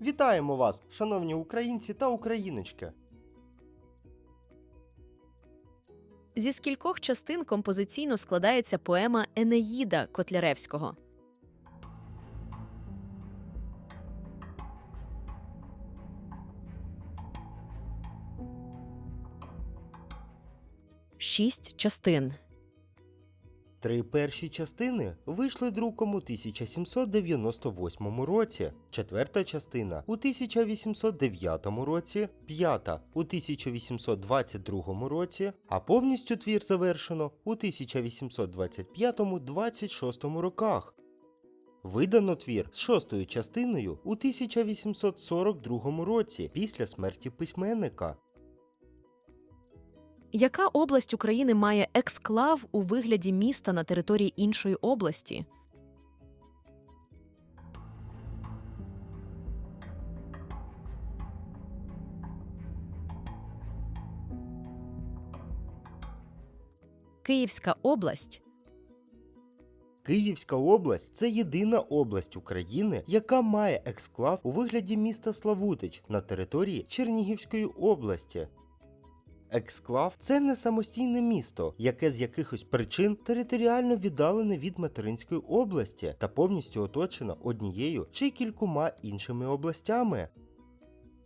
Вітаємо вас, шановні українці та україночки! Зі скількох частин композиційно складається поема Енеїда Котляревського. Шість частин. Три перші частини вийшли друком у 1798 році, четверта частина у 1809 році, п'ята у 1822 році, а повністю твір завершено у 1825-26 роках. Видано твір з шостою частиною у 1842 році після смерті письменника. Яка область України має ексклав у вигляді міста на території іншої області? Київська область Київська область це єдина область України, яка має ексклав у вигляді міста Славутич на території Чернігівської області. Ексклав це не самостійне місто, яке з якихось причин територіально віддалене від материнської області та повністю оточено однією чи кількома іншими областями.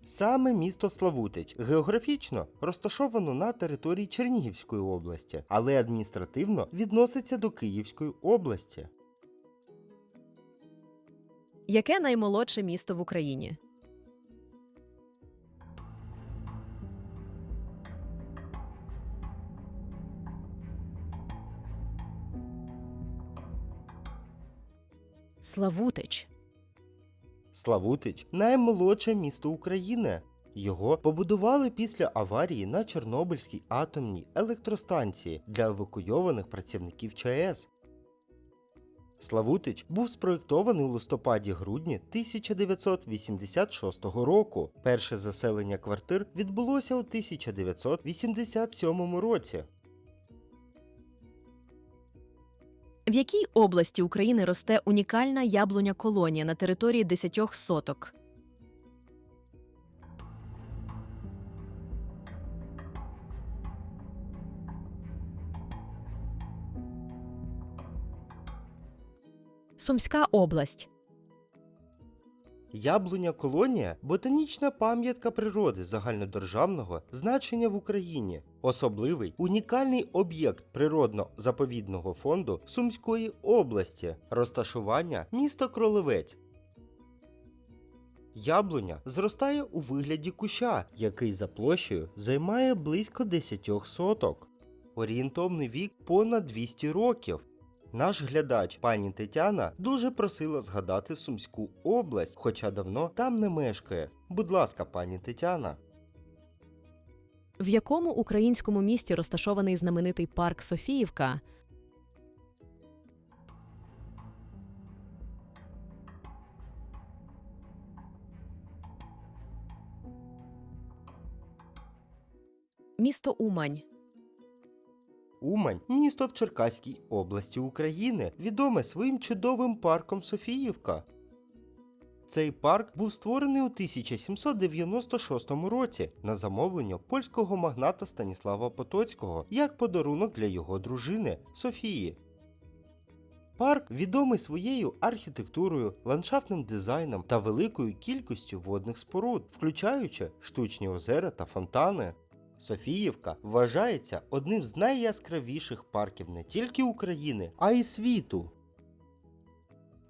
Саме місто Славутич географічно розташовано на території Чернігівської області, але адміністративно відноситься до Київської області. яке наймолодше місто в Україні? Славутич. Славутич наймолодше місто України. Його побудували після аварії на Чорнобильській атомній електростанції для евакуйованих працівників ЧАЕС. Славутич був спроєктований у листопаді-грудні 1986 року. Перше заселення квартир відбулося у 1987 році. В якій області України росте унікальна яблуня колонія на території 10 соток? Сумська область. Яблуня колонія ботанічна пам'ятка природи загальнодержавного значення в Україні, особливий унікальний об'єкт природно-заповідного фонду Сумської області, розташування міста Кролевець. Яблуня зростає у вигляді куща, який за площею займає близько 10 соток. Орієнтовний вік понад 200 років. Наш глядач, пані Тетяна, дуже просила згадати Сумську область, хоча давно там не мешкає. Будь ласка, пані Тетяна. В якому українському місті розташований знаменитий парк Софіївка? Місто Умань. Умань місто в Черкаській області України, відоме своїм чудовим парком Софіївка. Цей парк був створений у 1796 році на замовлення польського магната Станіслава Потоцького як подарунок для його дружини Софії. Парк відомий своєю архітектурою, ландшафтним дизайном та великою кількістю водних споруд, включаючи штучні озера та фонтани. Софіївка вважається одним з найяскравіших парків не тільки України, а й світу.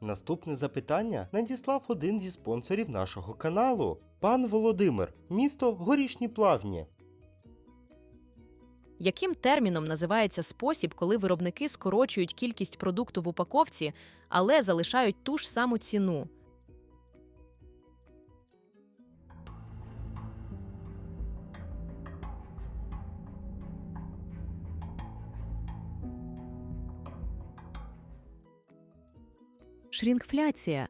Наступне запитання надіслав один зі спонсорів нашого каналу пан Володимир, місто Горішні Плавні. Яким терміном називається спосіб, коли виробники скорочують кількість продукту в упаковці, але залишають ту ж саму ціну? Шрінкфляція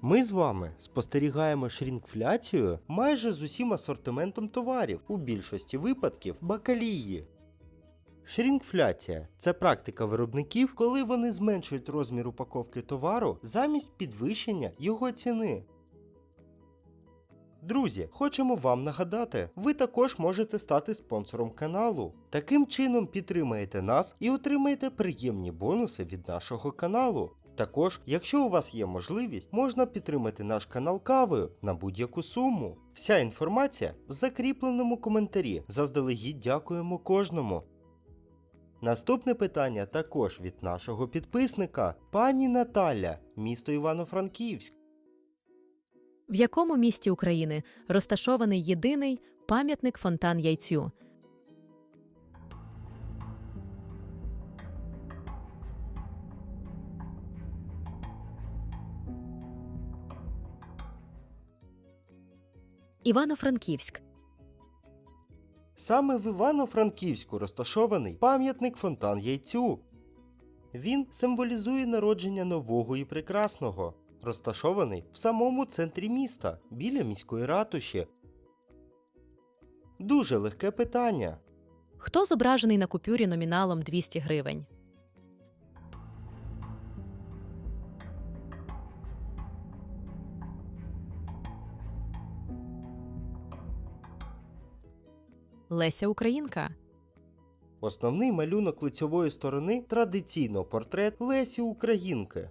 Ми з вами спостерігаємо шрінкфляцію майже з усім асортиментом товарів, у більшості випадків бакалії. Шрінкфляція це практика виробників, коли вони зменшують розмір упаковки товару замість підвищення його ціни. Друзі, хочемо вам нагадати, ви також можете стати спонсором каналу. Таким чином підтримаєте нас і отримаєте приємні бонуси від нашого каналу. Також, якщо у вас є можливість, можна підтримати наш канал кавою на будь-яку суму. Вся інформація в закріпленому коментарі. Заздалегідь дякуємо кожному. Наступне питання також від нашого підписника, пані Наталя, місто Івано-Франківськ. В якому місті України розташований єдиний пам'ятник фонтан яйцю? Івано-Франківськ. Саме в Івано-Франківську розташований пам'ятник фонтан яйцю. Він символізує народження нового і прекрасного, розташований в самому центрі міста, біля міської ратуші. Дуже легке питання. Хто зображений на купюрі номіналом 200 гривень? Леся Українка. Основний малюнок лицьової сторони традиційно портрет Лесі Українки.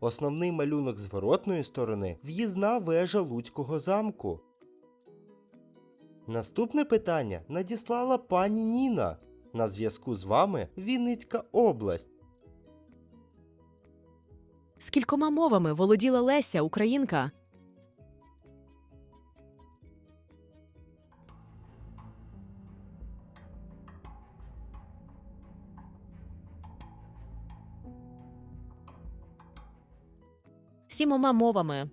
Основний малюнок зворотної сторони в'їзна вежа Луцького замку. Наступне питання надіслала пані Ніна. На зв'язку з вами Вінницька область. Скількома мовами володіла Леся Українка? Сімома мовами.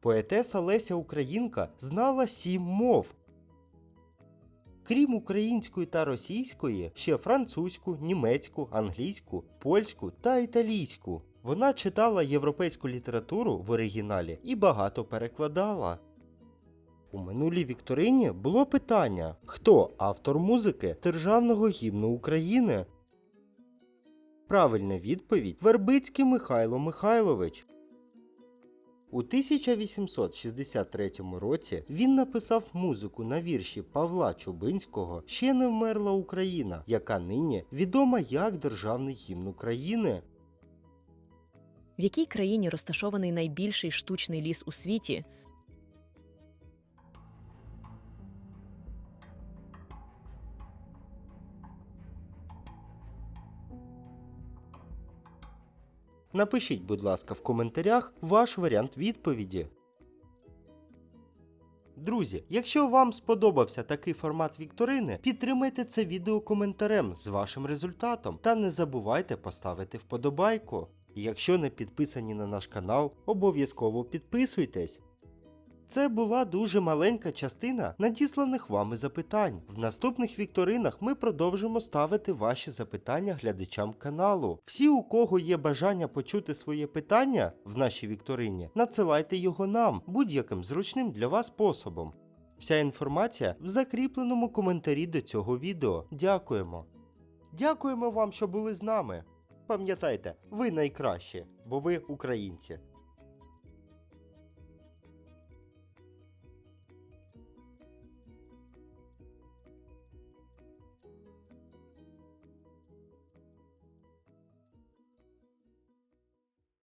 Поетеса Леся Українка знала сім мов. Крім української та російської, ще французьку, німецьку, англійську, польську та італійську. Вона читала європейську літературу в оригіналі і багато перекладала. У минулій вікторині було питання: хто автор музики Державного гімну України? Правильна відповідь Вербицький Михайло Михайлович. У 1863 році він написав музику на вірші Павла Чубинського Ще не вмерла Україна, яка нині відома як Державний гімн України. В якій країні розташований найбільший штучний ліс у світі? Напишіть, будь ласка, в коментарях ваш варіант відповіді. Друзі, якщо вам сподобався такий формат вікторини, підтримайте це відео коментарем з вашим результатом та не забувайте поставити вподобайку. Якщо не підписані на наш канал, обов'язково підписуйтесь. Це була дуже маленька частина надісланих вами запитань. В наступних вікторинах ми продовжимо ставити ваші запитання глядачам каналу. Всі, у кого є бажання почути своє питання в нашій вікторині, надсилайте його нам будь-яким зручним для вас способом. Вся інформація в закріпленому коментарі до цього відео. Дякуємо. Дякуємо вам, що були з нами. Пам'ятайте, ви найкращі, бо ви українці.